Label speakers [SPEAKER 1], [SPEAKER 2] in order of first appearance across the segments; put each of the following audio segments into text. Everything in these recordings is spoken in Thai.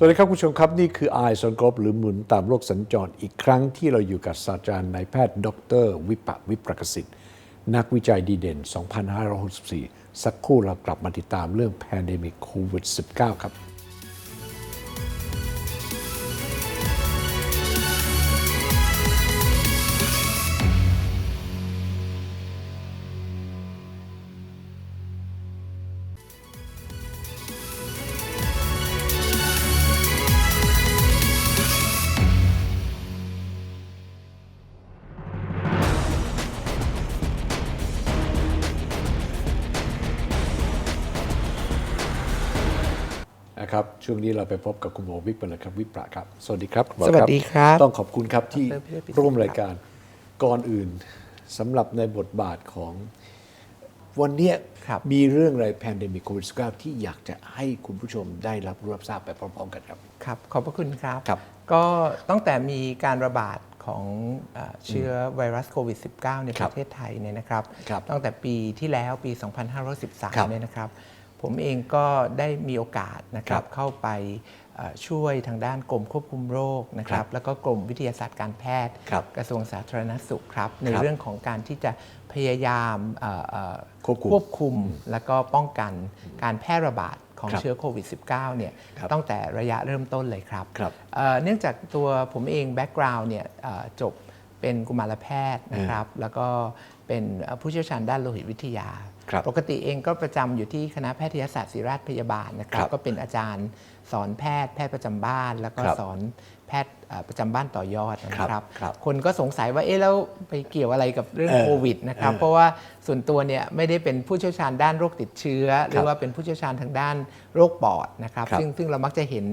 [SPEAKER 1] สวัสดีครับคุณผู้ชมครับ นี่คือ Eyes on Globe หรือหมุนตามโลกสัญจรอีกครั้งที่เราอยู่กับศาสตราจารย์นายแพทย์ ดร วิปะวิปรกสิทธิ์ นักวิจัยดีเด่น 2564 สักครู่เรากลับมาติดตามเรื่อง Pandemic COVID 19 ครับ นะครับ ช่วงนี้เราไปพบกับคุณหมอวิปนะครับวิประครับ สวัสดีครับคุณหมอ
[SPEAKER 2] สวัสดีครับ
[SPEAKER 1] ต้องขอบคุณครับที่
[SPEAKER 2] ดรพิเรศพิสิทธิ์
[SPEAKER 1] ร่วมรายการก่อนอื่นสำหรับในบทบาทของวันเนี้ย
[SPEAKER 2] ครับ
[SPEAKER 1] มีเรื่องอะไรแพนเดมิกโควิด -19 ที่อยากจะให้คุณผู้ชมได้รับรู้รับทราบไปพร้อมๆกันครับ
[SPEAKER 2] ครับขอบพระคุณครับ
[SPEAKER 1] ครับ
[SPEAKER 2] ก็ตั้งแต่มีการระบาดของเอ่อเชื้อไวรัสโควิด -19 ใน
[SPEAKER 1] ค
[SPEAKER 2] ป
[SPEAKER 1] รับ
[SPEAKER 2] ระเทศไทยเนี่ยนะครับ
[SPEAKER 1] ครับ
[SPEAKER 2] ตั้งแต่ปีที่แล้วปี
[SPEAKER 1] ครับ
[SPEAKER 2] 2513เนี่ยนะครับ ผมเองก็ได้มีโอกาสนะค
[SPEAKER 1] ครั
[SPEAKER 2] รับบเข้าไปเอ่อช่วยทางด้านกรมควบคุมโรคนะค
[SPEAKER 1] ครั
[SPEAKER 2] รั
[SPEAKER 1] บบ
[SPEAKER 2] แล้วก็กรมวิทยาศาสตร์การแพทย์
[SPEAKER 1] ครับ
[SPEAKER 2] กระทรวงสาธารณสุขครับใน
[SPEAKER 1] ครับ
[SPEAKER 2] เรื่องของการที่จะพยายามเอ่อเอ่อ
[SPEAKER 1] ควบคุม
[SPEAKER 2] ควบคุมแล้วก็ป้องกันการแพร่ระบาดของ
[SPEAKER 1] ครับ
[SPEAKER 2] เชื้อโควิด -19 เนี่ย
[SPEAKER 1] ครับ
[SPEAKER 2] ตั้งแต่ระยะเริ่มต้นเลยครับ
[SPEAKER 1] ครับ
[SPEAKER 2] เอ่อเนื่องจากตัวผมเองแบ็กกราวน์เนี่ยเอ่อจบเป็นกุมารแพทย์นะครับ แล้วก็เป็นเอ่อผู้เชี่ยวชาญด้านโลหิตวิทยา
[SPEAKER 1] ครับ
[SPEAKER 2] ปกติเองก็ประจำอยู่ที่คณะแพทยศาสตร์ศิริราชพยาบาลนะครับ
[SPEAKER 1] ครับ
[SPEAKER 2] ก็เป็นอาจารย์สอนแพทย์แพทย์ประจำบ้าน แล้วก็
[SPEAKER 1] ครับ
[SPEAKER 2] สอนแพทย์เอ่อประจำบ้านต่อยอดนะครับ
[SPEAKER 1] ครับ
[SPEAKER 2] คนก็สงสัยว่าเอ๊ะแล้วไปเกี่ยวอะไรกับเรื่อง
[SPEAKER 1] เออ
[SPEAKER 2] โควิดนะครับ
[SPEAKER 1] เออ
[SPEAKER 2] เพราะว่าส่วนตัวเนี่ยไม่ได้เป็นผู้เชี่ยวชาญด้านโรคติดเชื้อ หรื
[SPEAKER 1] ครั
[SPEAKER 2] อบว่าเป็นผู้เชี่ยวชาญทางด้านโรคปอดนะครับ
[SPEAKER 1] ครับ
[SPEAKER 2] ซึ่งซึ่งเรามักจะเห็น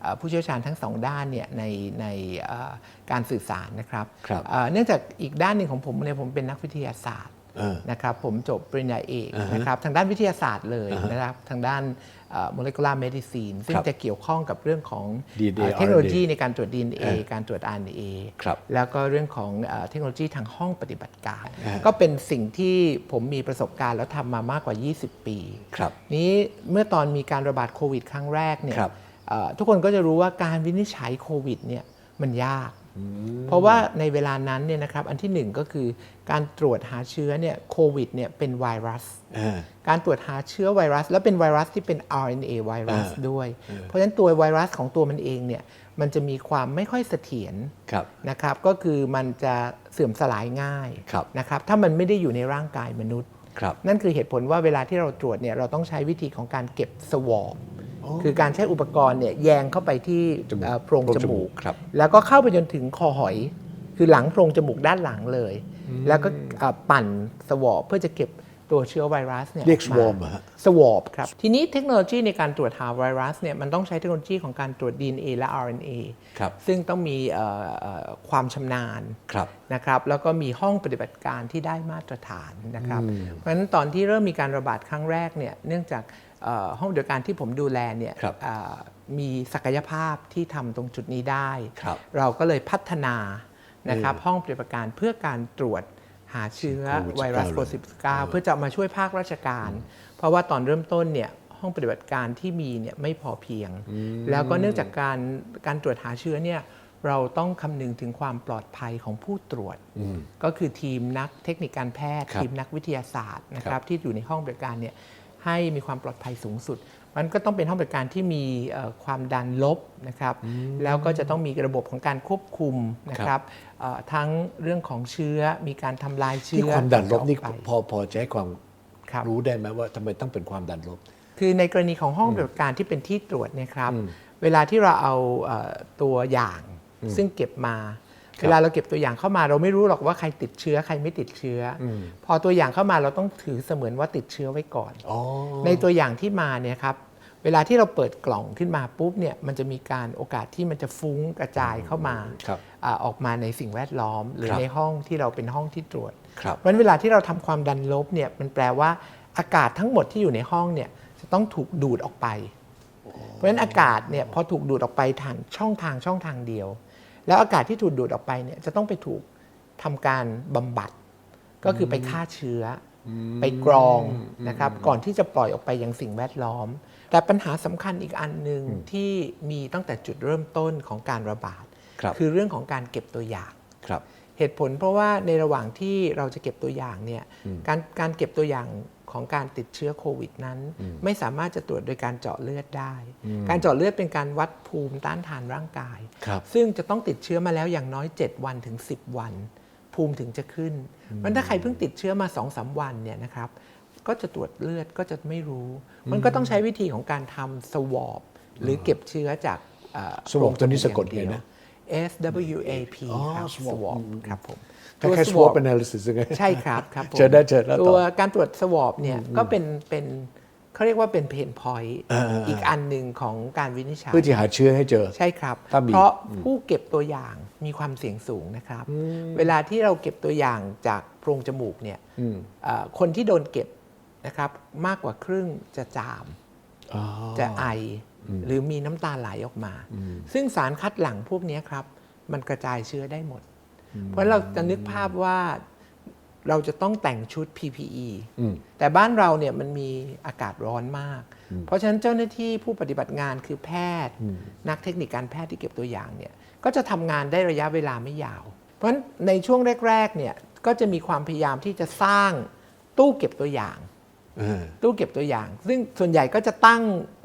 [SPEAKER 2] เอ่อผู้เชี่ยวชาญทั้งสองด้านเนี่ยในในเอ่อการสื่อสารนะครับ
[SPEAKER 1] ครับ
[SPEAKER 2] เอ่อเนื่องจากอีกด้านหนึ่งของผมเนี่ยผมเป็นนักวิทยาศาสตร์
[SPEAKER 1] เออ
[SPEAKER 2] นะครับผมจบปริญญาเอก
[SPEAKER 1] อ่าฮะ
[SPEAKER 2] นะครับทางด้านวิทยาศาสตร์เลย
[SPEAKER 1] อ่าฮะ
[SPEAKER 2] นะครับทางด้านเอ่อ molecular medicine ซึ่ง
[SPEAKER 1] ครับ
[SPEAKER 2] จะเกี่ยวข้องกับเรื่องของ
[SPEAKER 1] DNA
[SPEAKER 2] เอ่อเทคโนโลยี
[SPEAKER 1] RNA
[SPEAKER 2] ในการตรวจ DNA
[SPEAKER 1] เออ
[SPEAKER 2] การตรวจ RNA
[SPEAKER 1] ครับ
[SPEAKER 2] แล้วก็เรื่องของเอ่อเทคโนโลยีทางห้องปฏิบัติการ
[SPEAKER 1] อ่า
[SPEAKER 2] ก็เป็นสิ่งที่ผมมีประสบการณ์แล้วทำมามากกว่า 20 ปี
[SPEAKER 1] ครับ
[SPEAKER 2] นี้เมื่อตอนมีการระบาดโควิดครั้งแรกเนี่ย
[SPEAKER 1] ครับ
[SPEAKER 2] เอ่อทุกคนก็จะรู้ว่าการวินิจฉัยโควิดเนี่ยมันยาก เพราะว่าในเวลานั้นเนี่ยนะครับอันที่หนึ่งก็คือการตรวจหาเชื้อเนี่ยโควิดเนี่ยเป็นไวรัส
[SPEAKER 1] เออ
[SPEAKER 2] การตรวจหาเชื้อไวรัส แล้วเป็นไวรัสที่เป็น RNA ไวรัส
[SPEAKER 1] อ่า
[SPEAKER 2] ด้วย
[SPEAKER 1] เออ
[SPEAKER 2] เพราะฉะนั้นตัวไวรัสของตัวมันเองเนี่ยมันจะมีความไม่ค่อยเสถียร
[SPEAKER 1] ครับ
[SPEAKER 2] นะครับก็คือมันจะเสื่อมสลายง่าย
[SPEAKER 1] ครับ
[SPEAKER 2] นะครับถ้ามันไม่ได้อยู่ในร่างกายมนุษย์
[SPEAKER 1] ครับ
[SPEAKER 2] นั่นคือเหตุผลว่าเวลาที่เราตรวจเนี่ยเราต้องใช้วิธีของการเก็บสวอป คือการใช้อุปกรณ์เนี่ยแยงเข้าไปที่
[SPEAKER 1] จมูก
[SPEAKER 2] เอ่อโพรง
[SPEAKER 1] โพรง
[SPEAKER 2] จ
[SPEAKER 1] จมู
[SPEAKER 2] มู
[SPEAKER 1] ก
[SPEAKER 2] ก
[SPEAKER 1] ครับ
[SPEAKER 2] แล้วก็เข้าไปจนถึงคอหอย คือหลังโพรงจมูกด้านหลังเลย แล้วก็เอ่อปั่นสวอปเพื่อจะเก็บตัวเชื้อไวรัสเนี่ย
[SPEAKER 1] เรียก
[SPEAKER 2] ออ
[SPEAKER 1] swarm
[SPEAKER 2] มา
[SPEAKER 1] เหรอฮะ
[SPEAKER 2] สวอปครับ ทีนี้เทคโนโลยีในการตรวจหาไวรัสเนี่ยมันต้องใช้เทคโนโลยีของการตรวจ DNA และ RNA
[SPEAKER 1] ครับ
[SPEAKER 2] ซึ่งต้องมีเอ่อเอ่อความชำนาญ
[SPEAKER 1] ครับ
[SPEAKER 2] นะครับแล้วก็มีห้องปฏิบัติการที่ได้มาตรฐานนะครับ เพราะฉะนั้นตอนที่เริ่มมีการระบาดครั้งแรกเนี่ยเนื่องจากเอ่อ ห้องปฏิบัติการที่ผมดูแลเนี่ย
[SPEAKER 1] ครับ
[SPEAKER 2] เอ่อมีศักยภาพที่ทำตรงจุดนี้ได้
[SPEAKER 1] ครับ
[SPEAKER 2] เราก็เลยพัฒนานะครับ
[SPEAKER 1] เออ
[SPEAKER 2] ห้องปฏิบัติการเพื่อการตรวจหาเชื้อ
[SPEAKER 1] โควิด
[SPEAKER 2] ไวรัส
[SPEAKER 1] 19
[SPEAKER 2] โควิด19เพื่อจะเอามาช่วยภาคราชการ เพราะว่าตอนเริ่มต้นเนี่ยห้องปฏิบัติการที่มีเนี่ยไม่พอเพียง แล้วก็เนื่องจากการการตรวจหาเชื้อเนี่ยเราต้องคำนึงถึงความปลอดภัยของผู้ตรวจ ก็คือทีมนักเทคนิคการแพทย์
[SPEAKER 1] ครับ
[SPEAKER 2] ทีมนักวิทยาศาสตร์นะค
[SPEAKER 1] ครั
[SPEAKER 2] รับบที่อยู่ในห้องบริการเนี่ย ให้มีความปลอดภัยสูงสุด มันก็ต้องเป็นห้องปฏิบัติการที่มีเอ่อความดันลบนะครับ แล้วก็จะต้องมีระบบของการควบคุมนะครับเอ่อทั้งเรื่องของเชื้อมีการทำลายเชื้
[SPEAKER 1] ที่
[SPEAKER 2] อ
[SPEAKER 1] ความดันลบนี่
[SPEAKER 2] ออกไป
[SPEAKER 1] พอพอจะให้ความ
[SPEAKER 2] ครับ
[SPEAKER 1] รู้ได้ไหมว่าทำไมต้องเป็นความดันลบ
[SPEAKER 2] คือในกรณีของห้องปฏิบัติการที่เป็นที่ตรวจเนยครับ เวลาที่เราเอาเอ่อตัวอย่างซึ่งเก็บมา เวลาเราเก็บตัวอย่างเข้ามาเราไม่รู้หรอกว่าใครติดเชื้อใครไม่ติดเชื้ออพอตัวอย่างเข้ามาเราต้องถือเสมือนว่าติดเชื้อไว้ก่อน
[SPEAKER 1] อ๋อ
[SPEAKER 2] ในตัวอย่างที่มาเนี่ยครับเวลาที่เราเปิดกล่องขึ้นมาปุ๊บเนี่ยมันจะมีการโอกาสที่มันจะฟุ้งกระจายเข้ามา
[SPEAKER 1] ครับ
[SPEAKER 2] อาออกมาในสิ่งแวดล้อม หรือ
[SPEAKER 1] ครับ
[SPEAKER 2] ในห้องที่เราเป็นห้องที่ตรวจ
[SPEAKER 1] ครับ
[SPEAKER 2] เพราะฉะนั้นเวลาที่เราทำความดันลบเนี่ยมันแปลว่าอากาศทั้งหมดที่อยู่ในห้องเนี่ยจะต้องถูกดูดออกไป เพราะฉะนั้นอากาศเนี่ยพอถูกดูดออกไปทางช่องทางช่องทางเดียว แล้วอากาศที่ถูกดูดออกไปเนี่ยจะต้องไปถูกทำการบำบัด ก็คือไปฆ่าเชื้ออไปกรองนะครับก่อนที่จะปล่อยออกไปยังสิ่งแวดล้อม แต่ปัญหาสำคัญอีกอันหนึ่งที่มีตั้งแต่จุดเริ่มต้นของการระบาด
[SPEAKER 1] ครับ
[SPEAKER 2] คือเรื่องของการเก็บตัวอย่าง
[SPEAKER 1] ครับ
[SPEAKER 2] เหตุผลเพราะว่าในระหว่างที่เราจะเก็บตัวอย่างเนี่ยการการเก็บตัวอย่าง ของการติดเชื้อโควิดนั้น ไม่สามารถจะตรวจโดยการเจาะเลือดได้ การเจาะเลือดเป็นการวัดภูมิต้านทานร่างกาย
[SPEAKER 1] ครับ
[SPEAKER 2] ซึ่งจะต้องติดเชื้อมาแล้วอย่างน้อย 7 วันถึง 10 วัน ภูมิถึงจะขึ้นมันถ้าใครเพิ่งติดเชื้อมา2อสวันเนี่ยนะครับก็จะตรวจเลือดก็จะไม่รู้ มันก็ต้องใช้วิธีของการทำสวอปหรือเก็บเชื้อจากเอ่อ
[SPEAKER 1] swab ตัวนี้สะกดไง
[SPEAKER 2] อย่างเยว
[SPEAKER 1] นะ
[SPEAKER 2] S W A P
[SPEAKER 1] อ๋อ
[SPEAKER 2] ครับ
[SPEAKER 1] swab
[SPEAKER 2] swab ครับผม
[SPEAKER 1] คล้ายๆ swab analysis ยังไง
[SPEAKER 2] ใช่ครับครับผม
[SPEAKER 1] เชิญได้เชิญแล้วต่อ
[SPEAKER 2] ตัวการตรวจ swab เนี่ยก็เป็นเป็นเขาเรียกว่าเป็นเพนพอยต์
[SPEAKER 1] เออเออเอออี
[SPEAKER 2] อีกอันหนึ่งของการวินิจฉัย
[SPEAKER 1] เพื่อที่หาเชื้อให้เจอ
[SPEAKER 2] ใช่ครับ
[SPEAKER 1] ถ้ามี
[SPEAKER 2] เพราะผู้เก็บตัวอย่างมีความเสี่ยงสูงนะครับ เวลาที่เราเก็บตัวอย่างจากโพรงจมูกเนี่ยเอ่อคนที่โดนเก็บนะครับมากกว่าครึ่งจะจาม
[SPEAKER 1] อ๋อ
[SPEAKER 2] จะไออหรือมีน้ำตาไหลออกมา ซึ่งสารคัดหลั่งพวกนี้ครับ มันกระจายเชื้อได้หมด เพราะเราจะนึกภาพว่าเราจะต้องแต่งชุด PPE
[SPEAKER 1] อืม
[SPEAKER 2] แต่บ้านเราเนี่ยมันมีอากาศร้อนมาก เพราะฉะนั้นเจ้าหน้าที่ผู้ปฏิบัติงานคือแพทย์ นักเทคนิคการแพทย์ที่เก็บตัวอย่างเนี่ยก็จะทำงานได้ระยะเวลาไม่ยาว เพราะฉะนั้นในช่วงแรกๆเนี่ยก็จะมีความพยายามที่จะสร้างตู้เก็บตัวอย่าง
[SPEAKER 1] เออ
[SPEAKER 2] ตู้เก็บตัวอย่าง ซึ่งส่วนใหญ่ก็จะตั้ง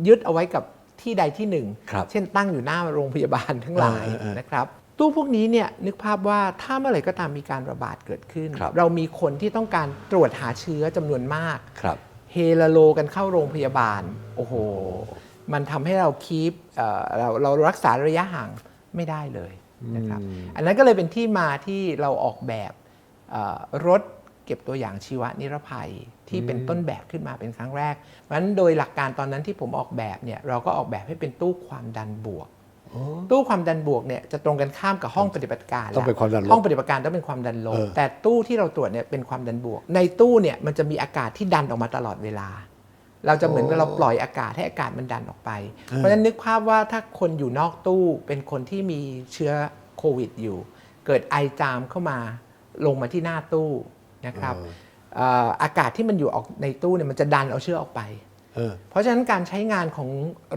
[SPEAKER 2] ยึดเอาไว้กับที่ใดที่หนึ่ง
[SPEAKER 1] ครับ
[SPEAKER 2] เช่นตั้งอยู่หน้าโรงพยาบาลทั้งหลาย
[SPEAKER 1] เออเออเออ
[SPEAKER 2] นะครับ ตู้พวกนี้เนี่ยนึกภาพว่าถ้าเมื่อไหร่ก็ตามมีการระบาดเกิดขึ้น
[SPEAKER 1] ครับ
[SPEAKER 2] เรามีคนที่ต้องการตรวจหาเชื้อจำนวนมาก
[SPEAKER 1] ครับ
[SPEAKER 2] เฮลาโลกันเข้าโรงพยาบาล โอ้โห มันทำให้เราคีปเอ่อเราเรารักษาระยะห่างไม่ได้เลยนะครับอันนั้นก็เลยเป็นที่มาที่เราออกแบบเอ่อรถเก็บตัวอย่างชีวนิรภัยที่เป็นต้นแบบขึ้นมาเป็นครั้งแรกเพราะฉะนั้นโดยหลักการตอนนั้นที่ผมออกแบบเนี่ยเราก็ออกแบบให้เป็นตู้ความดันบวก ตู้ความดันบวกเนี่ยจะตรงกันข้ามกับห้องปฏิบัติการ
[SPEAKER 1] ต้องเป็นความดันลบ
[SPEAKER 2] ห้องปฏิบัติการต้องเป็นความดันลบ
[SPEAKER 1] เออ
[SPEAKER 2] แต่ตู้ที่เราตรวจเนี่ยเป็นความดันบวก ในตู้เนี่ยมันจะมีอากาศที่ดันออกมาตลอดเวลา เราจะเหมือนกับเราปล่อยอากาศให้อากาศมันดันออกไป เพราะฉะนั้นนึกภาพว่าถ้าคนอยู่นอกตู้เป็นคนที่มีเชื้อโควิดอยู่ เกิดไอจามเข้ามาลงมาที่หน้าตู้นะครับเอ่ออากาศที่มันอยู่ออกในตู้เนี่ยมันจะดันเอาเชื้อออกไป
[SPEAKER 1] เออ
[SPEAKER 2] เพราะฉะนั้นการใช้งานของ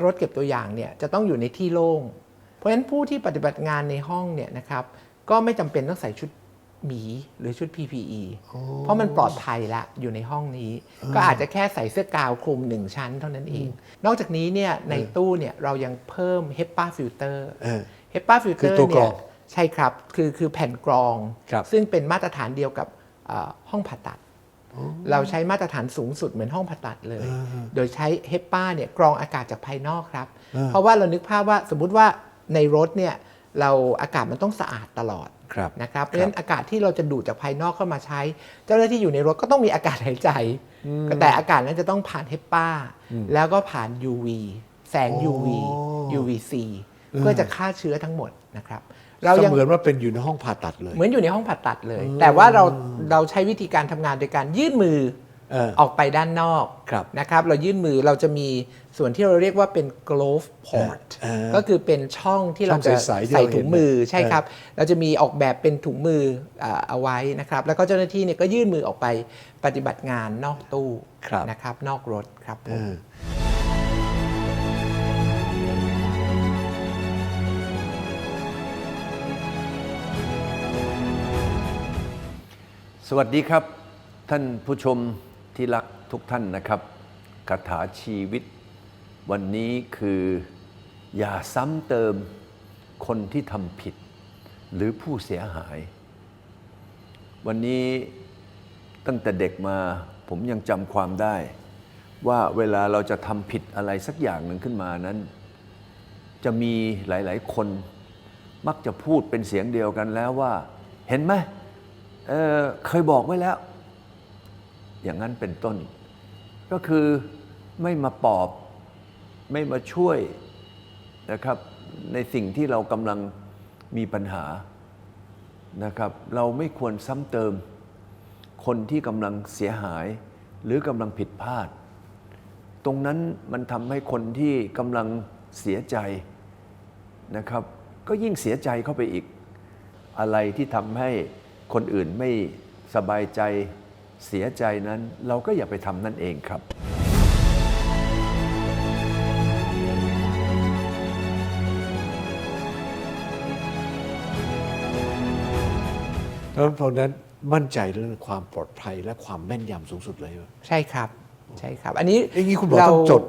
[SPEAKER 2] รถเก็บตัวอย่างเนี่ยจะต้องอยู่ในที่โล่ง เพราะฉะนั้นผู้ที่ปฏิบัติงานในห้องเนี่ยนะครับก็ไม่จำเป็นต้องใส่ชุดหมีหรือชุด PPE เพราะมันปลอดภัยละอยู่ในห้องนี้ ก็อาจจะแค่ใส่เสื้อกาวคลุมหนึ่งชั้นเท่านั้นเอง นอกจากนี้เนี่ยในตู้เนี่ยเรายังเพิ่ม HEPA filter
[SPEAKER 1] เออ
[SPEAKER 2] HEPA
[SPEAKER 1] คือ
[SPEAKER 2] filter
[SPEAKER 1] ตัวกร
[SPEAKER 2] เนี่
[SPEAKER 1] อยง
[SPEAKER 2] ใช่ครับ คือคือแผ่นกรอง
[SPEAKER 1] ครับ
[SPEAKER 2] ซึ่งเป็นมาตรฐานเดียวกับเอ่อห้องผ่าตัด เราใช้มาตรฐานสูงสุดเหมือนห้องผ่าตัดเลย โดยใช้เฮปป้าเนี่ยกรองอากาศจากภายนอกครับ เพราะว่าเรานึกภาพว่าสมมุติว่า ในรถเนี่ยเราอากาศมันต้องสะอาดตลอด
[SPEAKER 1] ครับ
[SPEAKER 2] นะครับเพราะฉะนั้นอากาศที่เราจะดูดจากภายนอกเข้ามาใช้ เจ้าหน้าที่อยู่ในรถก็ต้องมีอากาศหายใจ แต่อากาศนั้นจะต้องผ่านเฮปป้าแล้วก็ผ่าน UV แสง UV UVC เพื่อจะฆ่าเชื้อทั้งหมดนะครับเรา
[SPEAKER 1] เส
[SPEAKER 2] ยัง
[SPEAKER 1] มือนว่าเป็นอยู่ในห้องผ่าตัดเลย
[SPEAKER 2] เหมือนอยู่ในห้องผ่าตัดเลย แต่ว่าเราเราใช้วิธีการทำงานโดยการยื่นมือ
[SPEAKER 1] เออ
[SPEAKER 2] ออกไปด้านนอก
[SPEAKER 1] ครับ
[SPEAKER 2] นะครับเรายื่นมือเราจะมีส่วนที่เราเรียกว่าเป็น glove port
[SPEAKER 1] เออ
[SPEAKER 2] ก็คือเป็นช่องที่เราจะ
[SPEAKER 1] ช่องใสๆที่
[SPEAKER 2] ใส่
[SPEAKER 1] เราเห็น
[SPEAKER 2] ถุงมือ
[SPEAKER 1] เนี่ย
[SPEAKER 2] ใช่ครับ เราจะมีออกแบบเป็นถุงมืออ่าเอาไว้นะครับ แล้วก็เจ้าหน้าที่เนี่ยก็ยื่นมือออกไปปฏิบัติงานนอกตู้
[SPEAKER 1] ครับ
[SPEAKER 2] นะครับ นอกรถครับผ
[SPEAKER 1] เอ
[SPEAKER 2] ม
[SPEAKER 1] อ
[SPEAKER 3] สวัสดีครับ ท่านผู้ชม ที่รักทุกท่านนะครับคาถาชีวิต วันนี้คือ อย่าซ้ำเติมคนที่ทำผิด หรือผู้เสียหาย วันนี้ตั้งแต่เด็กมาผมยังจำความได้ ว่าเวลาเราจะทำผิดอะไรสักอย่างหนึ่งขึ้นมานั้น จะมีหลาย ๆ คนมักจะพูดเป็นเสียงเดียวกันแล้วว่า เห็นไหมเเคยบอกไว้แล้ว อย่างนั้นเป็นต้น ก็คือไม่มาปอบไม่มาช่วยนะครับในสิ่งที่เรากำลังมีปัญหานะครับเราไม่ควรซ้ำเติม คนที่กำลังเสียหาย หรือกำลังผิดพลาด ตรงนั้นมันทำให้คนที่กำลังเสียใจนะครับ ก็ยิ่งเสียใจเข้าไปอีก อะไรที่ทำให้คนอื่นไม่สบายใจ เสียใจนั้นเราก็อย่าไปทำนั่นเองครับ
[SPEAKER 1] แล้วเพราะนั้นมั่นใจเรื่องความปลอดภัยและความแม่นยำสูงสุดเลยว่า
[SPEAKER 2] ใช่ครับ ใช่ครับ อันนี้
[SPEAKER 1] อย่างนี้คุณบอก
[SPEAKER 2] เรา
[SPEAKER 1] ต้องจด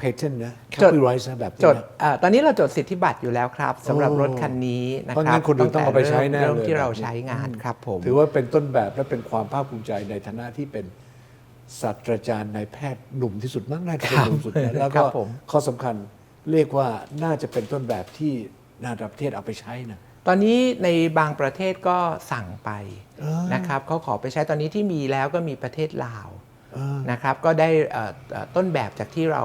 [SPEAKER 1] patent นะ
[SPEAKER 2] จด
[SPEAKER 1] copyright นะแบบนี้
[SPEAKER 2] จด
[SPEAKER 1] นะ
[SPEAKER 2] เอ่อตอนนี้เราจดสิทธิบัตรอยู่แล้วครับสำหรับ
[SPEAKER 1] โอ้
[SPEAKER 2] รถคันนี้นะ
[SPEAKER 1] เพราะ
[SPEAKER 2] ครั
[SPEAKER 1] งั้
[SPEAKER 2] บ
[SPEAKER 1] นคนอื่นต้องเอาไปใช้แน่
[SPEAKER 2] เริ่ม
[SPEAKER 1] เลย
[SPEAKER 2] ที่เรา
[SPEAKER 1] แบบนี้
[SPEAKER 2] ใช้งานครับผม
[SPEAKER 1] ถือว่าเป็นต้นแบบและเป็นความภาคภูมิใจในฐานะที่เป็นศาสตราจารย์นายแพทย์หนุ่มที่สุดมั้งน่าจะเป็นหนุ่มสุดนะแล้ว
[SPEAKER 2] ครั
[SPEAKER 1] ก็
[SPEAKER 2] บผม
[SPEAKER 1] ข้อสำคัญเรียกว่าน่าจะเป็นต้นแบบที่นานาประเทศเอาไปใช้นะ
[SPEAKER 2] ตอนนี้ในบางประเทศก็สั่งไป
[SPEAKER 1] เออ
[SPEAKER 2] นะครับเขาขอไปใช้ตอนนี้ที่มีแล้วก็มีประเทศลาว
[SPEAKER 1] เออ
[SPEAKER 2] นะครับก็ได้เอ่อเอ่อต้นแบบจากที่เรา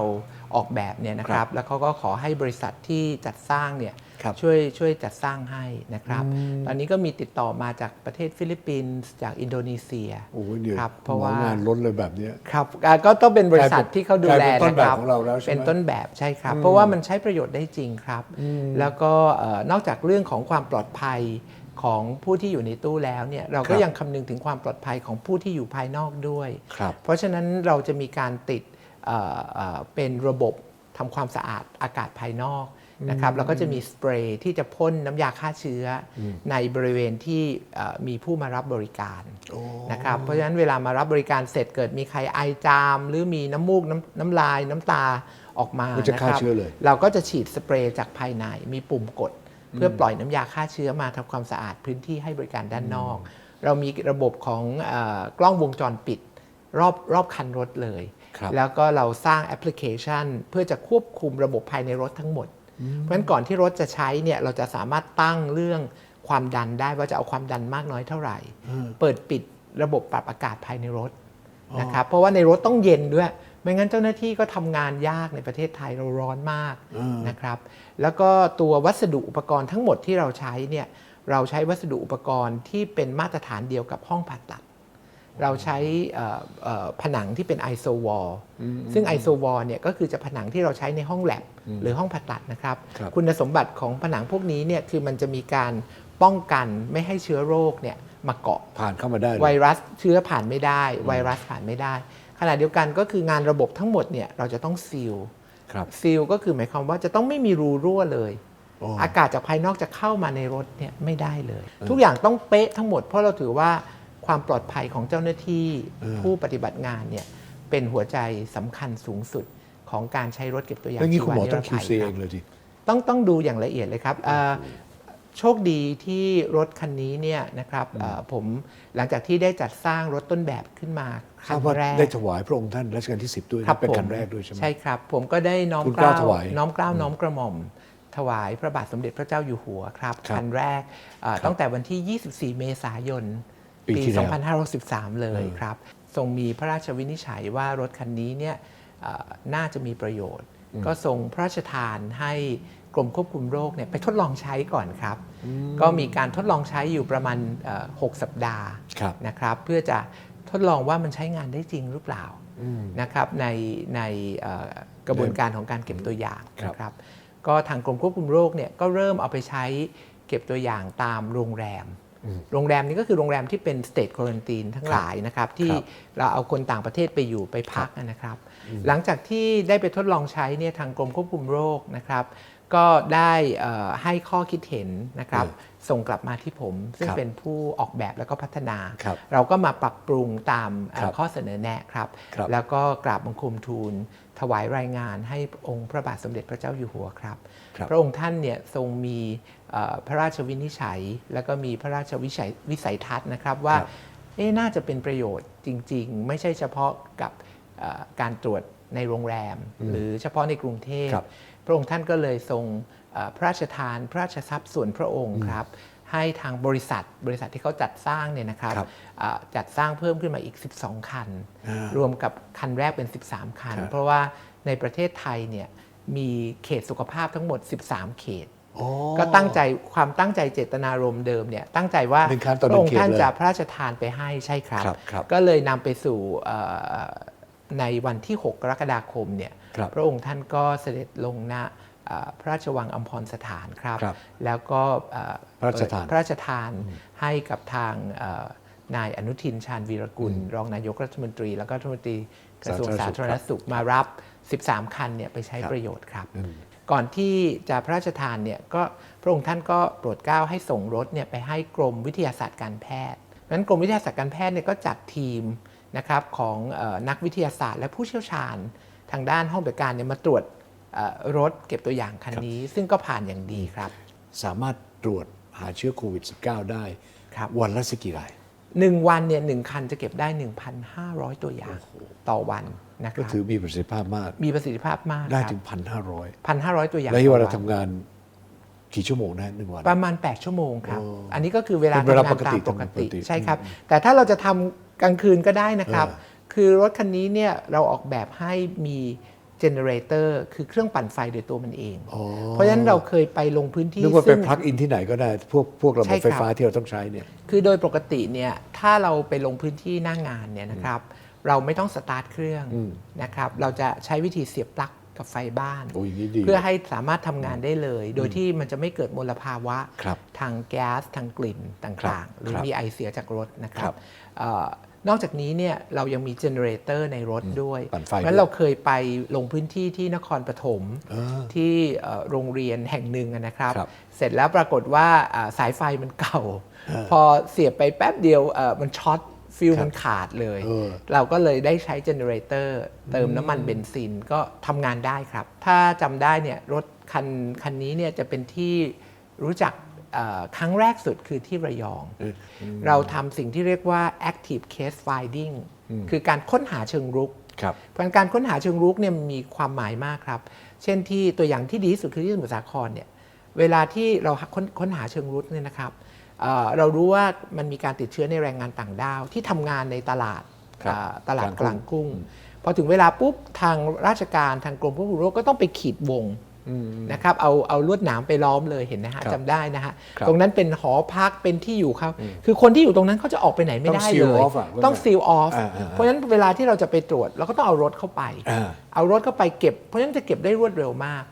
[SPEAKER 2] ออกแบบเนี่ยนะค
[SPEAKER 1] ครั
[SPEAKER 2] รับ
[SPEAKER 1] บ
[SPEAKER 2] แล้วเขาก็ขอให้บริษัทที่จัดสร้างเนี่ย
[SPEAKER 1] ครับ
[SPEAKER 2] ช่วยช่วยจัดสร้างให้นะครับ ตอนนี้ก็มีติดต่อมาจากประเทศฟิลิปปินส์จากอินโดนีเซีย
[SPEAKER 1] โอ้ยเดี๋ยว
[SPEAKER 2] ครับเพราะ
[SPEAKER 1] หมอ
[SPEAKER 2] ว่า
[SPEAKER 1] งานล้นเลยแบบเนี้ย
[SPEAKER 2] ครับอ่าก็ต้องเป็นบริษัท
[SPEAKER 1] กลายเป็น
[SPEAKER 2] ที่เขาดูแล
[SPEAKER 1] กลายเป็นต้น
[SPEAKER 2] นะ
[SPEAKER 1] แบบ
[SPEAKER 2] ครับ
[SPEAKER 1] ของเราแล้วใช่ไหม
[SPEAKER 2] เป็นต้นแบบใช่ครับ เพราะว่ามันใช้ประโยชน์ได้จริงครับ แล้วก็เอ่อนอกจากเรื่องของความปลอดภัยของผู้ที่อยู่ในตู้แล้วเนี่ยเราก็
[SPEAKER 1] ครับ
[SPEAKER 2] ยังคำนึงถึงความปลอดภัยของผู้ที่อยู่ภายนอกด้วย
[SPEAKER 1] ครับ
[SPEAKER 2] เพราะฉะนั้นเราจะมีการติด เอ่อเอ่อเป็นระบบทำความสะอาดอากาศภายนอกนะครับแล้วก็จะมีสเปรย์ที่จะพ่นน้ำยาฆ่าเชื้ออในบริเวณที่เอ่อมีผู้มารับบริการ
[SPEAKER 1] โอ้
[SPEAKER 2] นะครับเพราะฉะนั้นเวลามารับบริการเสร็จเกิดมีใครไอจาม หรือมีน้ำมูกน้ำน้ำลายน้ำตาออกมา
[SPEAKER 1] มันจะฆ่า
[SPEAKER 2] นะครับ
[SPEAKER 1] เชื้อเลย
[SPEAKER 2] เราก็จะฉีดสเปรย์จากภายในมีปุ่มกด เพื่อปล่อยน้ำยาฆ่าเชื้อมาทำความสะอาดพื้นที่ให้บริการด้านนอก เรามีระบบของเออกล้องวงจรปิดรอบรอบคันรถเลย
[SPEAKER 1] ครับ
[SPEAKER 2] แล้วก็เราสร้างแอปพลิเคชัน เพื่อจะควบคุมระบบภายในรถทั้งหมด เพราะฉะนั้นก่อนที่รถจะใช้เนี่ยเราจะสามารถตั้งเรื่องความดันได้ว่าจะเอาความดันมากน้อยเท่าไหร่ เปิดปิดระบบปรับอากาศภายในรถนะครับเพราะว่าในรถต้องเย็นด้วย ไม่งั้นเจ้าหน้าที่ก็ทำงานยากในประเทศไทยเราร้อนมากนะครับ แล้วก็ตัววัสดุอุปกรณ์ทั้งหมดที่เราใช้เนี่ยเราใช้วัสดุอุปกรณ์ที่เป็นมาตรฐานเดียวกับห้องผ่าตัด เราใช้เอ่อเอ่อผนังที่เป็นไอโซวอลซึ่งไอโซวอลเนี่ยก็คือจะผนังที่เราใช้ในห้องแลบหรือห้องผ่าตัดนะครับ
[SPEAKER 1] ครับ
[SPEAKER 2] คุณสมบัติของผนังพวกนี้เนี่ยคือมันจะมีการป้องกันไม่ให้เชื้อโรคเนี่ยมาเกาะ
[SPEAKER 1] ผ่านเข้ามาได้เลย
[SPEAKER 2] ไวรัสเชื้อผ่านไม่ได้ ไวรัสผ่านไม่ได้ ขณะเดียวกันก็คืองานระบบทั้งหมดเนี่ยเราจะต้องซีล
[SPEAKER 1] ครับ
[SPEAKER 2] ซีลก็คือหมายความว่าจะต้องไม่มีรูรั่วเลย
[SPEAKER 1] โอ้
[SPEAKER 2] อากาศจากภายนอกจะเข้ามาในรถเนี่ยไม่ได้เลย ทุกอย่างต้องเป๊ะทั้งหมดเพราะเราถือว่า ความปลอดภัยของเจ้าหน้าที่ผู้ปฏิบัติงานเนี่ยเป็นหัวใจสำคัญสูงสุดของการใช้รถเก็บตัวอย่าง
[SPEAKER 1] แล้วงี้
[SPEAKER 2] ชี
[SPEAKER 1] คุณ
[SPEAKER 2] ว
[SPEAKER 1] หมอ
[SPEAKER 2] นิ
[SPEAKER 1] ต้
[SPEAKER 2] ร
[SPEAKER 1] อง
[SPEAKER 2] ภัย
[SPEAKER 1] QC
[SPEAKER 2] ค
[SPEAKER 1] เอ
[SPEAKER 2] รับ
[SPEAKER 1] งเลยดิ
[SPEAKER 2] ต้องต้องดูอย่างละเอียดเลยครับเอ่อโชคดีที่รถคันนี้เนี่ยนะครับเอ่อผมหลังจากที่ได้จัดสร้างรถต้นแบบขึ้นมา
[SPEAKER 1] ท
[SPEAKER 2] คั
[SPEAKER 1] รานบว่า
[SPEAKER 2] แรก
[SPEAKER 1] ได้ถวายพระองค์ท่านรัชกาลที่ 10 ด้วยนะครับเป็น
[SPEAKER 2] ผม
[SPEAKER 1] คันแรกด้วยใช่ไหม
[SPEAKER 2] ใช่ครับ ผมก็ได้น้อม
[SPEAKER 1] คุณ
[SPEAKER 2] เก
[SPEAKER 1] เกล้า
[SPEAKER 2] ล้า
[SPEAKER 1] ถวาย
[SPEAKER 2] น้อมเกล้าน้อมกระหม่อม ถวายพระบาทสมเด็จพระเจ้าอยู่หัวครับ
[SPEAKER 1] ครับ
[SPEAKER 2] คันแรกเอ่อตั้งแต่วันที่ 24 เมษายน
[SPEAKER 1] ปี
[SPEAKER 2] ปี
[SPEAKER 1] ที่แล้ว
[SPEAKER 2] 2513เลยครับ ทรงมีพระราชวินิจฉัยว่ารถคันนี้เนี่ยเอ่อน่าจะมีประโยชน์ ก็ทรงพระราชทานให้กรมควบคุมโรคเนี่ยไปทดลองใช้ก่อนครับ ก็มีการทดลองใช้อยู่ประมาณเอ่อ6สัปดาห์
[SPEAKER 1] ครับ
[SPEAKER 2] นะครับ เพื่อจะทดลองว่ามันใช้งานได้จริงหรือเปล่านะครับในในเอ่อกระบวนการของการเก็บตัวอย่าง
[SPEAKER 1] ครับ
[SPEAKER 2] นะครับ ก็ทางกรมควบคุมโรคเนี่ยก็เริ่มเอาไปใช้เก็บตัวอย่างตามโรงแรม โรงแรมนี้ก็คือโรงแรมที่เป็น state quarantine ทั้งหลายนะครับ ที่
[SPEAKER 1] ครับ
[SPEAKER 2] เราเอาคนต่างประเทศไปอยู่ไปพักนะครับ หลังจากที่ได้ไปทดลองใช้เนี่ยทางกรมควบคุมโรคนะครับ ก็ได้เอ่อให้ข้อคิดเห็นนะครับ
[SPEAKER 1] เออ
[SPEAKER 2] ส่งกลับมาที่ผม ซึ่ง
[SPEAKER 1] ครับ
[SPEAKER 2] เป็นผู้ออกแบบแล้วก็พัฒนา
[SPEAKER 1] ครับ
[SPEAKER 2] เราก็มาปรับปรุงตามเอ่อ
[SPEAKER 1] ครับ
[SPEAKER 2] ข้อเสนอแนะครับ
[SPEAKER 1] ครับ
[SPEAKER 2] แล้วก็กราบบังคมทูลถวายรายงานให้องค์พระบาทสมเด็จพระเจ้าอยู่หัวครับ
[SPEAKER 1] ครับ
[SPEAKER 2] พระองค์ท่านเนี่ยทรงมีเอ่อ พระราชวินิจฉัย แล้วก็มีพระราชวิสัยวิสัยทัศน์นะครับว่า
[SPEAKER 1] ครับ
[SPEAKER 2] เอ๊ะน่าจะเป็นประโยชน์จริง ๆ ไม่ใช่เฉพาะกับเอ่อการตรวจในโรงแรม หรือเฉพาะในกรุงเทพ
[SPEAKER 1] ครับ
[SPEAKER 2] พระองค์ท่านก็เลยทรงเอ่อพระราชทานพระราชทรัพย์ส่วนพระองค์ครับให้ทางบริษัทบริษัทที่เขาจัดสร้างเนี่ยนะครับ
[SPEAKER 1] ครับ
[SPEAKER 2] เอ่อจัดสร้างเพิ่มขึ้นมาอีก 12 คัน
[SPEAKER 1] อ่าร
[SPEAKER 2] วมกับคันแรกเป็น 13 คัน
[SPEAKER 1] ครับ
[SPEAKER 2] เพราะว่าในประเทศไทยเนี่ยมีเขตสุขภาพทั้งหมด 13 เขต
[SPEAKER 1] อ๋อ
[SPEAKER 2] ก็ตั้งใจความตั้งใจเจตนารมณ์เดิมเนี่ยตั้งใจว่า
[SPEAKER 1] หนึ่งคันต่อ
[SPEAKER 2] พ
[SPEAKER 1] หนึ่
[SPEAKER 2] ระ
[SPEAKER 1] ง
[SPEAKER 2] องค์ท่าน
[SPEAKER 1] เขตเลย
[SPEAKER 2] จะพระราชทานไปให้ใช่ครับ
[SPEAKER 1] ครับครับ
[SPEAKER 2] ก็เลยนำไปสู่เอ่อในวันที่ 6 กรกฎาคมเนี่ย
[SPEAKER 1] ครับ
[SPEAKER 2] พระองค์ท่านก็เสด็จลงณเอ่อพระราชวังอัมพรสถานครับ
[SPEAKER 1] ครับ
[SPEAKER 2] แล้วก็เอ่อ
[SPEAKER 1] พระราชทาน
[SPEAKER 2] พระราชทานให้กับทางเอ่อนายอนุทินชาญวีรกุล รองนายกรัฐมนตรี แล้วก็รัฐมนตรีกระทรวงสา
[SPEAKER 1] สา
[SPEAKER 2] ธา
[SPEAKER 1] ธารร
[SPEAKER 2] ณ
[SPEAKER 1] ณสุ
[SPEAKER 2] สุ
[SPEAKER 1] ข
[SPEAKER 2] ขมารับ 13 คันเนี่ยไปใช้
[SPEAKER 1] ครับ
[SPEAKER 2] ประโยชน์ครับ
[SPEAKER 1] อืม
[SPEAKER 2] ก่อนที่จะพระราชทานเนี่ยก็พระองค์ท่านก็โปรดเกล้าให้ส่งรถเนี่ยไปให้กรมวิทยาศาสตร์การแพทย์นั้นกรมวิทยาศาสตร์การแพทย์เนี่ยก็จัดทีมนะครับของเออนักวิทยาศาสตร์ และผู้เชี่ยวชาญทางด้านห้องบริการเนี่ยมาตรวจเอ่อรถเก็บตัวอย่างคันนี้ ซึ่งก็ผ่านอย่างดีครับ
[SPEAKER 1] สามารถตรวจหาเชื้อโควิด -19 ได้
[SPEAKER 2] ครับ
[SPEAKER 1] วันละสักกี่ราย
[SPEAKER 2] หนึ่งวันเนี่ยหนึ่งคันจะเก็บได้ 1,500 ตัวอย่างต่อวัน นะค
[SPEAKER 1] ก็
[SPEAKER 2] รับ
[SPEAKER 1] ถือมีประสิทธิภาพมาก
[SPEAKER 2] มีประสิทธิภาพมาก
[SPEAKER 1] ได้
[SPEAKER 2] ครับ
[SPEAKER 1] ถึงพันห้าร้อย
[SPEAKER 2] 1,500ตัวอย่าง
[SPEAKER 1] แล้วที่
[SPEAKER 2] ต่อ
[SPEAKER 1] เวลา
[SPEAKER 2] วัน
[SPEAKER 1] ทำงานกี่ชั่วโมงนะหนึ่งวัน
[SPEAKER 2] ประมาณ 8 ชั่วโมงครับ
[SPEAKER 1] โอ้
[SPEAKER 2] อันนี้ก็คือเวลา
[SPEAKER 1] เป็นเวลา
[SPEAKER 2] ทำงานตาม
[SPEAKER 1] ป
[SPEAKER 2] ป
[SPEAKER 1] ก
[SPEAKER 2] ก
[SPEAKER 1] ติ
[SPEAKER 2] ติ
[SPEAKER 1] ปกติ
[SPEAKER 2] ใช่ครับ แต่ถ้าเราจะทำกลางคืนก็ได้นะครับ
[SPEAKER 1] เออ
[SPEAKER 2] คือรถคันนี้เนี่ยเราออกแบบให้มีเจเนเรเตอร์คือเครื่องปั่นไฟโดยตัวมันเอง
[SPEAKER 1] อ๋อ
[SPEAKER 2] เพราะฉะนั้นเราเคยไปลงพื้นที่
[SPEAKER 1] นึกว่าไป
[SPEAKER 2] ซึ่ง
[SPEAKER 1] พลักอินที่ไหนก็ได้ พวกพวกระบ
[SPEAKER 2] ใช่
[SPEAKER 1] บ
[SPEAKER 2] ครับ
[SPEAKER 1] ไฟฟ้าที่เราต้องใช้เนี่ย
[SPEAKER 2] คือโดยปกติเนี่ยถ้าเราไปลงพื้นที่หน้างงานเนี่ยนะครับ เราไม่ต้องสตาร์ทเครื่อง
[SPEAKER 1] อืม
[SPEAKER 2] นะครับ เราจะใช้วิธีเสียบปลั๊กกับไฟบ้าน
[SPEAKER 1] โอ้ยางนี้ดี
[SPEAKER 2] เพื่อให้สามารถทำงานได้เลย โดยที่มันจะไม่เกิดมลภาวะ
[SPEAKER 1] ครับ
[SPEAKER 2] ทางแก๊ส ทางกลิ่นต่างๆ หรือ
[SPEAKER 1] ครับ
[SPEAKER 2] มีไอเสียจากรถนะค
[SPEAKER 1] ครั
[SPEAKER 2] รับบเออนอกจากนี้เนี่ยเรายังมีเจเนเรเตอร์ในรถด้วย
[SPEAKER 1] ปั่นไฟ
[SPEAKER 2] งั้
[SPEAKER 1] ด้
[SPEAKER 2] น
[SPEAKER 1] วย
[SPEAKER 2] เราเคยไปลงพื้นที่ที่นครปฐม
[SPEAKER 1] เออ
[SPEAKER 2] ที่เอ่อโรงเรียนแห่งหนึ่งอะนะครับ
[SPEAKER 1] ครับ
[SPEAKER 2] เสร็จแล้วปรากฏว่าอ่าสายไฟมันเก่า พอเสียบไปแป๊บเดียวเอ่อมันช็อต ฟิล
[SPEAKER 1] ครับ
[SPEAKER 2] มันขาดเลย
[SPEAKER 1] เออ
[SPEAKER 2] เราก็เลยได้ใช้เจเนเรเตอร์เติมน้ำมันเบนซินก็ทำงานได้ครับ ถ้าจำได้เนี่ยรถคันคันนี้เนี่ยจะเป็นที่รู้จักเอ่อครั้งแรกสุดคือที่ระยอง เราทำสิ่งที่เรียกว่า active case finding คือการค้นหาเชิงรุก
[SPEAKER 1] ครับ
[SPEAKER 2] เพราะฉะนั้นการค้นหาเชิงรุกเนี่ยมีความหมายมากครับ เช่นที่ตัวอย่างที่ดีที่สุดคือที่สมุทรสาครเนี่ย เวลาที่เราค้นค้นหาเชิงรุกเนี่ยนะครับ เอ่อเรารู้ว่ามันมีการติดเชื้อในแรงงานต่างด้าวที่ทำงานในตลาด
[SPEAKER 1] ครับ
[SPEAKER 2] อ่าตลาด
[SPEAKER 1] ก
[SPEAKER 2] ก
[SPEAKER 1] ลา
[SPEAKER 2] ลางง
[SPEAKER 1] กุ้
[SPEAKER 2] กุ้
[SPEAKER 1] ง
[SPEAKER 2] งพอถึงเวลาปุ๊บทางราชการทางกรมควบคุมโรคก็ต้องไปขีดวงนะครับเอาเอาลวดหนามไปล้อมเลยเห็นนะฮะ
[SPEAKER 1] ครับ
[SPEAKER 2] จำได้นะฮะ
[SPEAKER 1] ครับ
[SPEAKER 2] ตรงนั้นเป็นหอพักเป็นที่อยู่เขาคือคนที่อยู่ตรงนั้นเขาจะออกไปไหนไม่
[SPEAKER 1] ต้อง
[SPEAKER 2] ได้
[SPEAKER 1] seal
[SPEAKER 2] เลย
[SPEAKER 1] off อะ
[SPEAKER 2] ต้องซีลออฟ
[SPEAKER 1] อ่าอ่า
[SPEAKER 2] เพราะฉะนั้นเวลาที่เราจะไปตรวจเราก็ต้องเอารถเข้าไป
[SPEAKER 1] อ่า
[SPEAKER 2] เอารถเข้าไปเก็บ เพราะฉะนั้นจะเก็บได้รวดเร็วมาก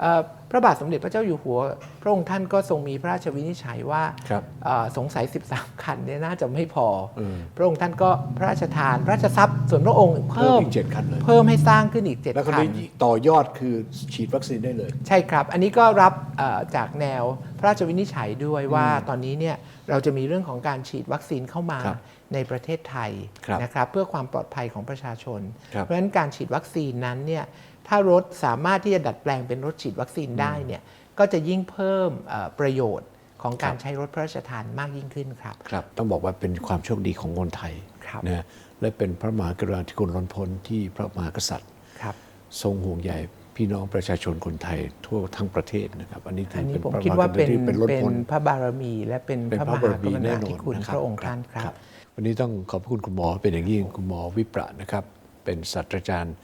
[SPEAKER 2] เอ่อพระบาทสมเด็จพระเจ้าอยู่หัว พระองค์ท่านก็ทรงมีพระราชวินิจฉัยว่า
[SPEAKER 1] ครับ
[SPEAKER 2] เอ่อสงสัย 13 คันเนี่ยน่าจะไม่พออ
[SPEAKER 1] ม
[SPEAKER 2] พระองค์ท่านก็พระราชทานพระราชทรัพย์ส่วนพระองค์
[SPEAKER 1] เพิ่
[SPEAKER 2] เพิ่
[SPEAKER 1] ม
[SPEAKER 2] ม
[SPEAKER 1] อีกเจ็ดคันเลย
[SPEAKER 2] เพิ่มให้สร้างขึ้นอีก7
[SPEAKER 1] แล้วก็
[SPEAKER 2] คัน
[SPEAKER 1] นี้ต่อยอดคือฉีดวัคซีนได้เลย
[SPEAKER 2] ใช่ครับ อันนี้ก็รับเอ่อจากแนวพระราชวินิจฉัยด้วยว่าตอนนี้เนี่ยเราจะมีเรื่องของการฉีดวัคซีนเข้ามา
[SPEAKER 1] ครับ
[SPEAKER 2] ในประเทศไทย
[SPEAKER 1] ครับ
[SPEAKER 2] นะครับเพื่อความปลอดภัยของประชาชน
[SPEAKER 1] ครับ
[SPEAKER 2] เพราะฉะนั้นการฉีดวัคซีนนั้นเนี่ย ถ้ารถสามารถที่จะดัดแปลงเป็นรถฉีดวัคซีนได้เนี่ยก็จะยิ่งเพิ่มเอ่อประโยชน์ของการใช้รถพระราชทานมากยิ่งขึ้นครับ
[SPEAKER 1] ครับ ต้องบอกว่าเป็นความโชคดีของคนไทย
[SPEAKER 2] ครับ
[SPEAKER 1] นะและเป็นพระมหากรุณาธิคุณล้นพ้นที่พระมหากษัตริย์
[SPEAKER 2] ครับ
[SPEAKER 1] ทรงห่วงใยพี่น้องประชาชนคนไทยทั่วทั้งประเทศนะครับ อันนี้ถื
[SPEAKER 2] อั
[SPEAKER 1] อน
[SPEAKER 2] นี้
[SPEAKER 1] เป็น
[SPEAKER 2] ผม
[SPEAKER 1] พระ
[SPEAKER 2] คิด
[SPEAKER 1] มหา
[SPEAKER 2] ว่าก
[SPEAKER 1] รุ
[SPEAKER 2] เป็น
[SPEAKER 1] ณาธิคุณเป็นล้น
[SPEAKER 2] เป็น
[SPEAKER 1] พ้น
[SPEAKER 2] พระบารมี และเป็น
[SPEAKER 1] เป็น
[SPEAKER 2] พระ
[SPEAKER 1] พระ
[SPEAKER 2] ม
[SPEAKER 1] บาร
[SPEAKER 2] หาก
[SPEAKER 1] มี
[SPEAKER 2] รุ
[SPEAKER 1] แน่
[SPEAKER 2] ณาน
[SPEAKER 1] อ
[SPEAKER 2] ธิ
[SPEAKER 1] น
[SPEAKER 2] คุณ
[SPEAKER 1] นะค
[SPEAKER 2] พ
[SPEAKER 1] รับ
[SPEAKER 2] ระองค์ท่านครับ
[SPEAKER 1] วันนี้ต้องขอบพระคุณคุณหมอเป็นอย่างยิ่งคุณหมอวิประนะครับ เป็นศาสตราจารย์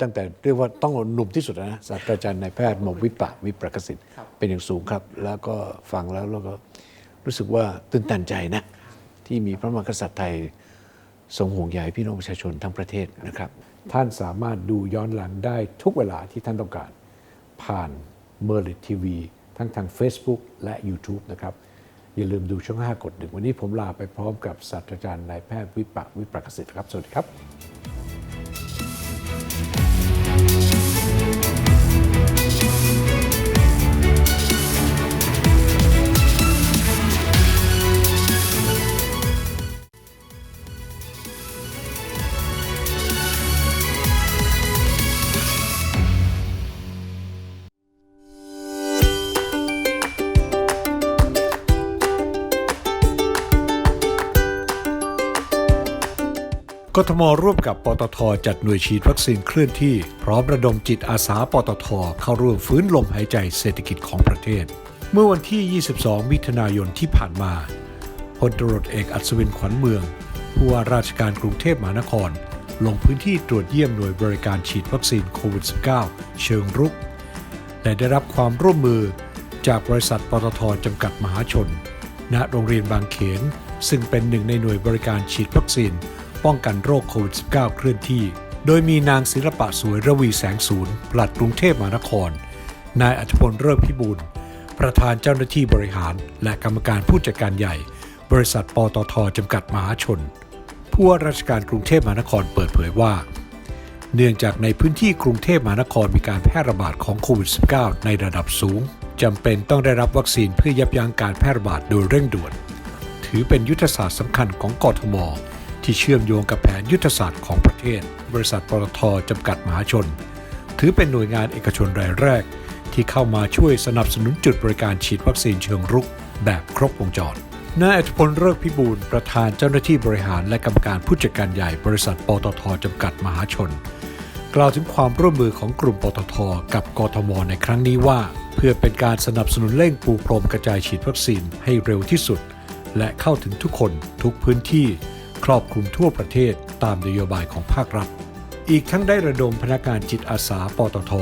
[SPEAKER 1] ตั้งแต่เรียกว่าต้องหนุ่มที่สุดนะศาสตราจารย์นายแพทย์หมอวิประวิประกสิทธิ์เป็นอย่างสูงครับ แล้วก็ฟังแล้วแล้วก็รู้สึกว่าตื่นตันใจนะ ที่มีพระมหากษัตริย์ไทยทรงห่วงใยพี่น้องประชาชนทั้งประเทศนะครับ ท่านสามารถดูย้อนหลังได้ทุกเวลาที่ท่านต้องการ ผ่านเมอร์ลิทีวีทั้งทาง Facebook และ YouTube นะครับ อย่าลืมดูช่อง 5 กดหนึ่งวันนี้ผมลาไปพร้อมกับศาสตราจารย์นายแพทย์วิปักวิปรักสิทธิ์ครับ สวัสดีครับ กทมร่วมกับปตทจัดหน่วยฉีดวัคซีนเคลื่อนที่ พร้อมระดมจิตอาสาปตทเข้าร่วมฟื้นลมหายใจเศรษฐกิจของประเทศ เมื่อวันที่ 22 มิถุนายนที่ผ่านมาพลตรวจเอกอัศวินขวัญเมือง ผู้ว่าราชการกรุงเทพมหานคร ลงพื้นที่ตรวจเยี่ยมหน่วยบริการฉีดวัคซีนโควิด -19 เชิงรุก และได้รับความร่วมมือจากบริษัทปตทจำกัดมหาชน ณโรงเรียนบางเขน ซึ่งเป็นหนึ่งในหน่วยบริการฉีดวัคซีน ป้องกันโรคโควิด -19 เคลื่อนที่ โดยมีนางศิลปะสวยระวีแสงศูนย์ปลัดกรุงเทพมหานคร นายอัธพลเริ่มพิบูลประธานเจ้าหน้าที่บริหาร และกรรมการผู้จัดการใหญ่ บริษัทปตทจำกัดมหาชน ผู้ว่าราชการกรุงเทพมหานครเปิดเผยว่า เนื่องจากในพื้นที่กรุงเทพมหานครมีการแพร่ระบาดของโควิด -19 ในระดับสูงจำเป็นต้องได้รับวัคซีนเพื่อยับยั้งการแพร่ระบาดโดยเร่งด่วน ถือเป็นยุทธศาสตร์สำคัญของกทม ที่เชื่อมโยงกับแผนยุทธศาสตร์ของประเทศ บริษัทปตทจำกัดมหาชน ถือเป็นหน่วยงานเอกชนรายแรก ที่เข้ามาช่วยสนับสนุนจุดบริการฉีดวัคซีนเชิงรุก แบบครบวงจรนายอัธพลเลิกพิบูลประธานเจ้าหน้าที่บริหารและกรรมการผู้จัดการใหญ่บริษัทปตทจำกัดมหาชน กล่าวถึงความร่วมมือของกลุ่มปตทกับกทมในครั้งนี้ว่า เพื่อเป็นการสนับสนุนเร่งปูพรมกระจายฉีดวัคซีนให้เร็วที่สุด และเข้าถึงทุกคนทุกพื้นที่ ครอบคลุมทั่วประเทศตามนโยบายของภาครัฐ อีกทั้งได้ระดมพนักงานจิตอาสาปตท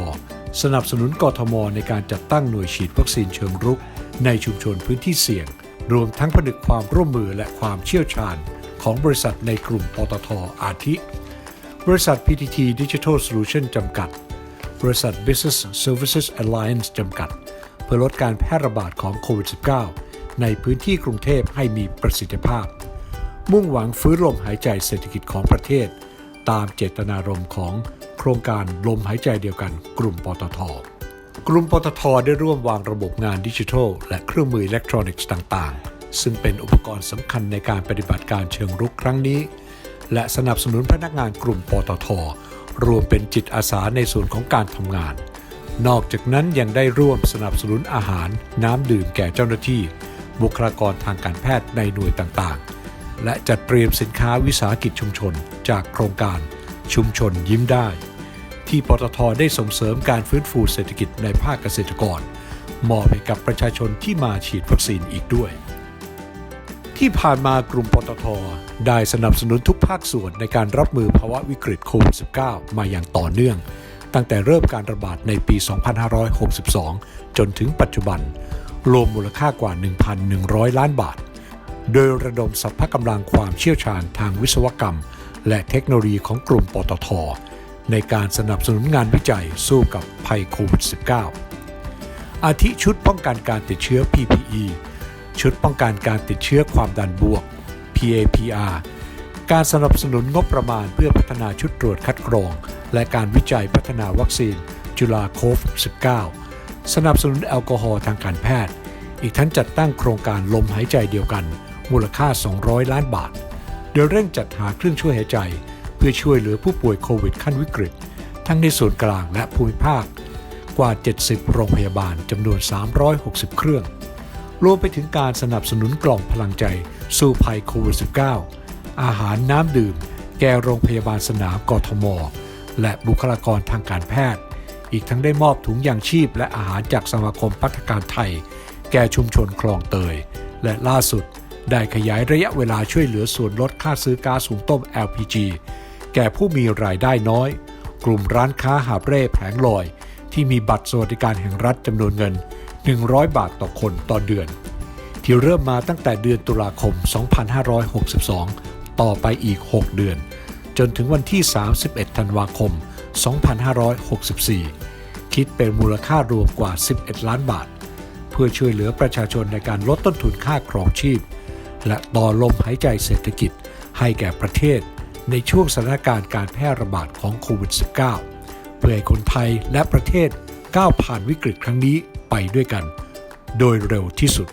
[SPEAKER 1] สนับสนุนกทมในการจัดตั้งหน่วยฉีดวัคซีนเชิงรุก ในชุมชนพื้นที่เสี่ยง รวมทั้งผนึกความร่วมมือและความเชี่ยวชาญ ของบริษัทในกลุ่มปตทอาทิ บริษัท PTT Digital Solution จำกัด บริษัท Business Services Alliance จำกัด เพื่อลดการแพร่ระบาดของโควิด -19 ในพื้นที่กรุงเทพให้มีประสิทธิภาพ มุ่งหวังฟื้นลมหายใจเศรษฐกิจของประเทศ ตามเจตนารมณ์ของโครงการลมหายใจเดียวกันกลุ่มปตท กลุ่มปตทได้ร่วมวางระบบงานดิจิทัล และเครื่องมืออิเล็กทรอนิกส์ต่างๆ ซึ่งเป็นอุปกรณ์สำคัญในการปฏิบัติการเชิงรุกครั้งนี้ และสนับสนุนพนักงานกลุ่มปตท รวมเป็นจิตอาสาในส่วนของการทำงาน นอกจากนั้นยังได้ร่วมสนับสนุนอาหาร น้ำดื่มแก่เจ้าหน้าที่ บุคลากรทางการแพทย์ในหน่วยต่างๆ และจัดเตรียมสินค้าวิสาหกิจชุมชน จากโครงการชุมชนยิ้มได้ ที่ปตทได้ส่งเสริมการฟื้นฟูเศรษฐกิจในภาคเกษตรกร มอบให้กับประชาชนที่มาฉีดวัคซีนอีกด้วย ที่ผ่านมากลุ่มปตทได้สนับสนุนทุกภาคส่วนในการรับมือภาวะวิกฤตโควิด -19 มาอย่างต่อเนื่อง ตั้งแต่เริ่มการระบาดในปี 2562 จนถึงปัจจุบัน รวมมูลค่ากว่า 1,100 ล้านบาท โดยระดมสรรพกำลังความเชี่ยวชาญทางวิศวกรรม และเทคโนโลยีของกลุ่มปตท ในการสนับสนุนงานวิจัยสู้กับภัยโควิด -19 อาทิชุดป้องกันการติดเชื้อ PPE ชุดป้องกันการติดเชื้อความดันบวก PAPR การสนับสนุนงบประมาณเพื่อพัฒนาชุดตรวจคัดกรอง และการวิจัยพัฒนาวัคซีน จุฬาโคฟ 19 สนับสนุนแอลกอฮอล์ทางการแพทย์ อีกทั้งจัดตั้งโครงการลมหายใจเดียวกัน มูลค่า 200 ล้านบาท โดยเร่งจัดหาเครื่องช่วยหายใจ เพื่อช่วยเหลือผู้ป่วยโควิดขั้นวิกฤต ทั้งในส่วนกลางและภูมิภาค กว่า 70 โรงพยาบาลจำนวน 360 เครื่อง รวมไปถึงการสนับสนุนกล่องพลังใจ สู้ภัยโควิด -19 อาหารน้ำดื่ม แก่โรงพยาบาลสนามกทม และบุคลากรทางการแพทย์ อีกทั้งได้มอบถุงยางชีพและอาหารจากสมาคมพัฒการไทย แก่ชุมชนคลองเตย และล่าสุด ได้ขยายระยะเวลาช่วยเหลือส่วนลดค่าซื้อก๊าซหุงต้ม LPG แก่ผู้มีรายได้น้อย กลุ่มร้านค้าหาบเร่แผงลอย ที่มีบัตรสวัสดิการแห่งรัฐจำนวนเงิน 100 บาทต่อคนต่อเดือน ที่เริ่มมาตั้งแต่เดือนตุลาคม 2562 ต่อไปอีก 6 เดือน จนถึงวันที่ 31 ธันวาคม 2564 คิดเป็นมูลค่ารวมกว่า 11 ล้านบาท เพื่อช่วยเหลือประชาชนในการลดต้นทุนค่าครองชีพ และต่อลมหายใจเศรษฐกิจให้แก่ประเทศ ในช่วงสถานการณ์การแพร่ระบาดของโควิด -19 เพื่อให้คนไทยและประเทศก้าวผ่านวิกฤตครั้งนี้ไปด้วยกัน โดยเร็วที่สุด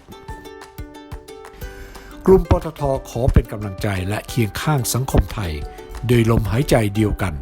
[SPEAKER 1] กลุ่มปตทขอเป็นกำลังใจและเคียงข้างสังคมไทย โดยลมหายใจเดียวกัน